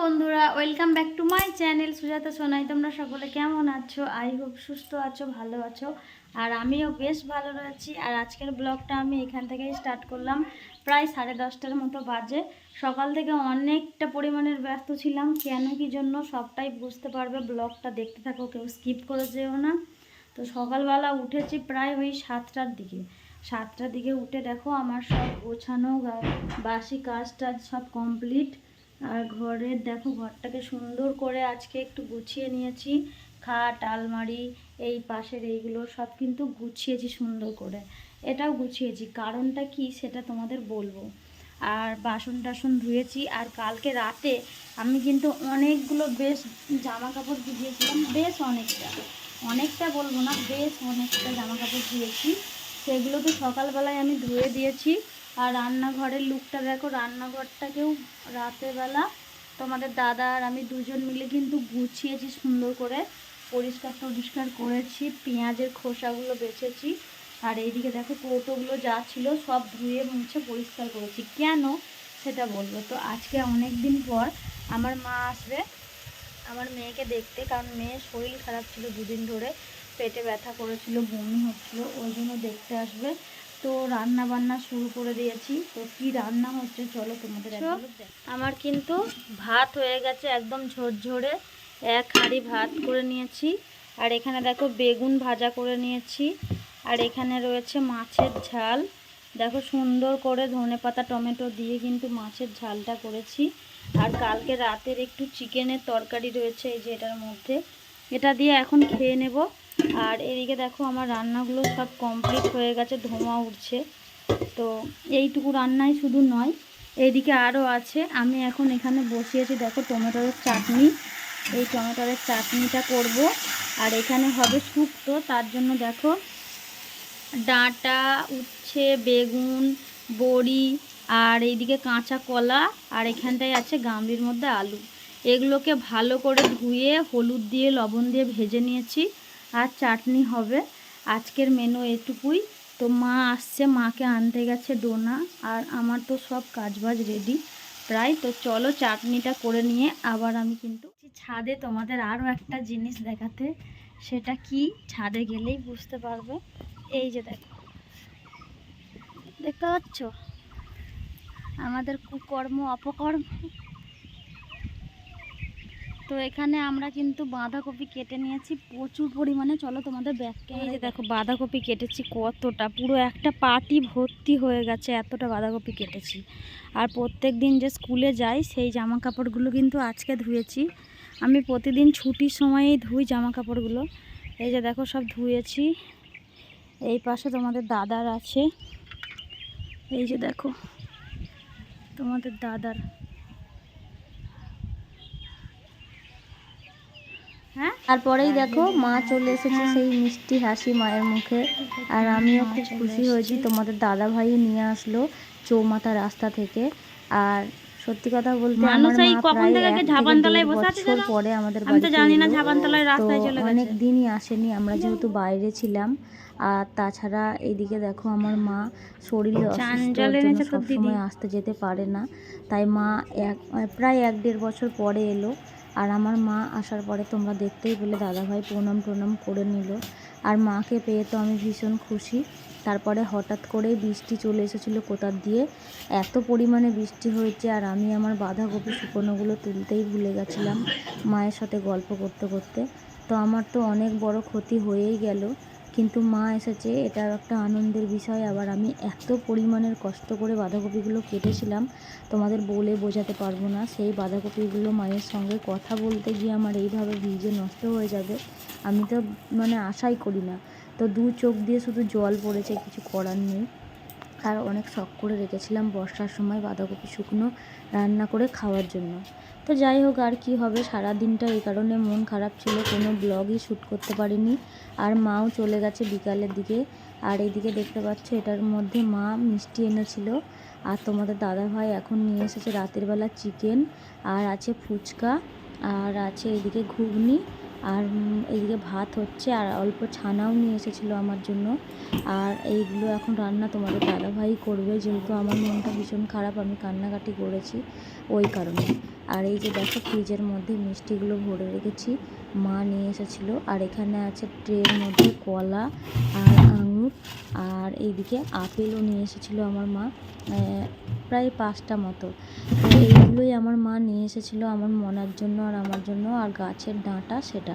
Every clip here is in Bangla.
বন্ধুরা welcome back to my channel Sujata Sonai. তোমরা সকলে কেমন আছো? আই হোপ সুস্থ আছো, ভালো আছো। আর আমিও বেশ ভালো রয়েছি আর আজকের ব্লগটা আমি এখান থেকেই স্টার্ট করলাম। প্রায় সাড়ে দশটার মতো বাজে। সকাল থেকে অনেকটা পরিমাণের ব্যস্ত ছিলাম। কেন কি জন্য সবটাই বুঝতে পারবে। ব্লগটা দেখতে থাকো, কেউ স্কিপ করে যেও না। তো সকালবেলা উঠেছি প্রায় ওই সাতটার দিকে। সাতটার দিকে উঠে দেখো, আমার সব গোছানো বাসি কাজ টাজ সব কমপ্লিট আর ঘরের দেখো ঘরটাকে সুন্দর করে আজকে একটু গুছিয়ে নিয়েছি। খাট, আলমারি, এই পাশের এইগুলো সব কিন্তু গুছিয়েছি সুন্দর করে। এটাও গুছিয়েছি। কারণটা কি সেটা তোমাদের বলব। আর বাসন টাসন ধুয়েছি। আর কালকে রাতে আমি কিন্তু অনেকগুলো বেশ জামা কাপড় ভিজিয়েছিলাম। বেশ অনেকটা। অনেকটা বলব না, বেশ অনেকটা জামা কাপড় ধুয়েছি সেগুলোকে সকালবেলায় আমি ধুয়ে দিয়েছি। আর রান্নাঘরের লুকটা দেখো, রান্নাঘরটাকেও রাতেরবেলা তোমাদের দাদা আর আমি দুজন মিলে কিন্তু গুছিয়েছি, সুন্দর করে পরিষ্কার টরিষ্কার করেছি, পেঁয়াজের খোসাগুলো বেছেছি। আর এইদিকে দেখো কৌটোগুলো যা ছিল সব ধুয়ে মুছে পরিষ্কার করেছি। কেন সেটা বলব? তো আজকে অনেক দিন পর আমার মা আসবে, আমার মেয়েকে দেখতে, কারণ মেয়ের শরীর খারাপ ছিল দুদিন ধরে, পেটে ব্যথা করেছিল, বমি হচ্ছিল, ওই জন্য দেখতে আসবে। তো রান্না বান্না শুরু করে দিয়েছি। তো কি রান্না হচ্ছে চলো তোমাদের আমার কিন্তু ভাত হয়ে গেছে একদম ঝরঝরে। এক হাঁড়ি ভাত করে নিয়েছি। আর এখানে দেখো বেগুন ভাজা করে নিয়েছি। আর এখানে রয়েছে মাছের ঝাল। দেখো সুন্দর করে ধনেপাতা টমেটো দিয়ে কিন্তু মাছের ঝালটা করেছি। আর কালকে রাতের একটু চিকেনের তরকারি রয়েছে এই যে এটার মধ্যে। এটা দিয়ে এখন খেয়ে নেব। আর এদিকে দেখো আমার রান্নাগুলো সব কমপ্লিট হয়ে গেছে, ধোঁয়া উঠছে। তো এইটুকু রান্নাই শুধু নয় এইদিকে আরও আছে। আমি এখন এখানে বসিয়েছি, দেখো টমেটোর চাটনি। এই টমেটোর চাটনিটা করব। আর এখানে হবে শুক্তো, তার জন্য দেখো ডাঁটা, উচ্ছে, বেগুন, বড়ি আর এইদিকে কাঁচা কলা আর এখানটায় আছে গামলির মধ্যে আলু। এগুলোকে ভালো করে ধুয়ে, হলুদ দিয়ে, লবণ দিয়ে ভেজে নিয়েছি। আর চাটনি হবে। আজকের মেনু এটুকুই। তো মা আসছে, মাকে আনতে গেছে ডোনা আর আমার তো সব কাজবাজ রেডি প্রায়, তো চলো চাটনিটা করে নিয়ে আবার আমি কিন্তু ছাদে তোমাদের আরও একটা জিনিস দেখাতে, সেটা কি? ছাদে গেলেই বুঝতে পারবে। এই যে দেখো। দেখতে পাচ্ছ? আমাদের কুকর্ম, অপকর্ম। তো এখানে আমরা কিন্তু বাঁধাকপি কেটে নিয়েছি। প্রচুর পরিমাণে। চলো তোমাদের ব্যাগকে এই যে দেখো বাঁধাকপি কেটেছি কতটা। পুরো একটা পাটি ভর্তি হয়ে গেছে এতটা বাঁধাকপি কেটেছি। আর প্রত্যেক দিন যে স্কুলে যাই সেই জামা কাপড়গুলো কিন্তু আজকে ধুয়েছি। আমি প্রতিদিন ছুটির সময়েই ধুই জামা কাপড়গুলো এই যে দেখো সব ধুয়েছি। এই পাশে তোমাদের দাদার আছে। এই যে দেখো তোমাদের দাদার হ্যাঁ? তারপরেই দেখো মা চলে এসেছে সেই মিষ্টি হাসি মায়ের মুখে। আর আমিও খুব খুশি হয়েছি তোমাদের দাদা ভাই নিয়ে আসলো চৌমাথা রাস্তা থেকে। আর সত্যি কথা বলতে মানুষ এই কখন থেকে ঝাপানতলায় বসে আছে বছর পরে আমাদের আমি তো জানি না ঝাপানতলায় রাস্তায় চলে গেছে। অনেক দিনই আসেনি আমরা যেহেতু বাইরে ছিলাম। আর তাছাড়া এইদিকে দেখো আমার মা শরীরে? সবসময় আসতে যেতে পারে না। তাই মা এক প্রায় এক দেড় বছর পরে এলো। আর আমার মা আসার পরে তোমরা দেখতেই পেলে দাদাভাই প্রণাম প্রণাম করে নিল। আর মাকে পেয়ে তো আমি ভীষণ খুশি। তারপরে হঠাৎ করে বৃষ্টি চলে এসেছিল কোথার দিয়ে। এত পরিমাণে বৃষ্টি হয়েছে আর আমি আমার বাঁধাকপি শুকনোগুলো তুলতেই ভুলে গেছিলাম মায়ের সাথে গল্প করতে করতে। তো আমার তো অনেক বড় ক্ষতি হয়েই গেল। কিন্তু মা এসেছে এটা একটা আনন্দের বিষয়। আবার আমি এত পরিমাণের কষ্ট করে বাঁধাকপিগুলো কেটেছিলাম, তোমাদের বলে বোঝাতে পারব না। সেই বাঁধাকপিগুলো মায়ের সঙ্গে কথা বলতে গিয়ে আমার এইভাবে ভিজে নষ্ট হয়ে যাবে, আমি তো মানে আশাই করি না। তো দু চোখ দিয়ে শুধু জল পড়েছে, কিছু করার নেই। আর অনেক শখ করে রেখেছিলাম বর্ষার সময় বাঁধাকপি শুকনো রান্না করে খাওয়ার জন্য। তো যাই হোক, আর কি হবে? সারা দিনটা এই কারণে মন খারাপ ছিল, কোনো ব্লগই শ্যুট করতে পারিনি। আর মাও চলে গেছে বিকালের দিকে। আর এইদিকে দেখতে পাচ্ছ, এটার মধ্যে মা মিষ্টি এনেছিল। আর তোমাদের দাদা ভাই এখন নিয়ে এসেছে রাতের বেলা চিকেন। আর আছে ফুচকা, আর আছে এদিকে ঘুগনি। আর এইদিকে ভাত হচ্ছে আর অল্প ছানাও নিয়ে এসেছিল আমার জন্য। আর এইগুলো এখন রান্না তোমাদের দাদাভাই করবে, যেহেতু আমার মনটা ভীষণ খারাপ, আমি কান্নাকাটি করেছি ওই কারণে। আর এই যে দেখো ফ্রিজের মধ্যে মিষ্টিগুলো ভরে রেখেছি, মা নিয়ে এসেছিল। আর এখানে আছে ট্রের মধ্যে কলা আর আঙুর, আর এইদিকে আপেলও নিয়ে এসেছিল আমার মা। প্রায় পাঁচটা মতো। এইগুলোই আমার মা নিয়ে এসেছিল আমার মনার জন্য আর আমার জন্য। আর গাছের ডাঁটা সেটা।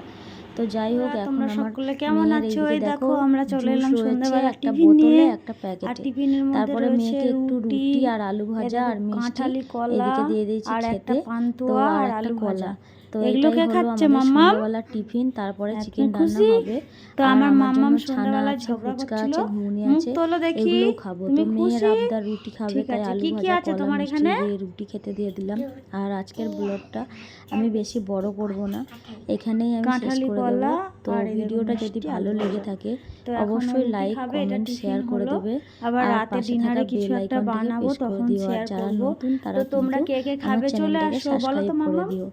তো যাই হোক এখন তোমরা আমার সকলে কেমন আছো? এই দেখো আমরা চলে এলাম সন্ধ্যাবেলা একটা বোতলে একটা আর প্যাকেটে। টিফিনের মধ্যে তারপরে মেয়েকে একটু রুটি আর আলু ভাজা আর মিষ্টি। কাঁঠালি কলা এদিকে দিয়ে দিয়েছি আর একটা খেতে। তো পান্তুয়া আর আলু কলা। তো এগুলো এটাই কে হলো খাচ্ছে মাম্মাম? সন্ধ্যাবেলার টিফিন তারপরে চিকেন রান্না হবে। তো আমার মাম্মাম ঝগড়া ফুচকা আছে ঘুগনি মুখ আছে তোলো দেখি। এগুলোও খাব। তো তুমি মেয়ের আবদার রুটি খাবে তাই আলু কি ভাজা আছে তোমার এখানে? রুটি খেতে দিয়ে দিলাম। আর আজকের ব্লগটা আমি বেশি বড় করব না। এখানেই আমি শেষ করে কলা তো আর ভিডিওটা যদি ভালো লেগে থাকে অবশ্যই লাইক কমেন্ট শেয়ার করে দেবে। আবার রাতে ডিনারে কিছু একটা বানাবো তখন শেয়ার যারা করব। তো তোমরা কে কে খাবে চলে আসো বলো তো মামা মাম্মা।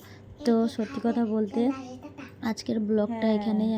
তো সত্যি কথা বলতে আজকের ব্লগটা হ্যাঁ। এখানেই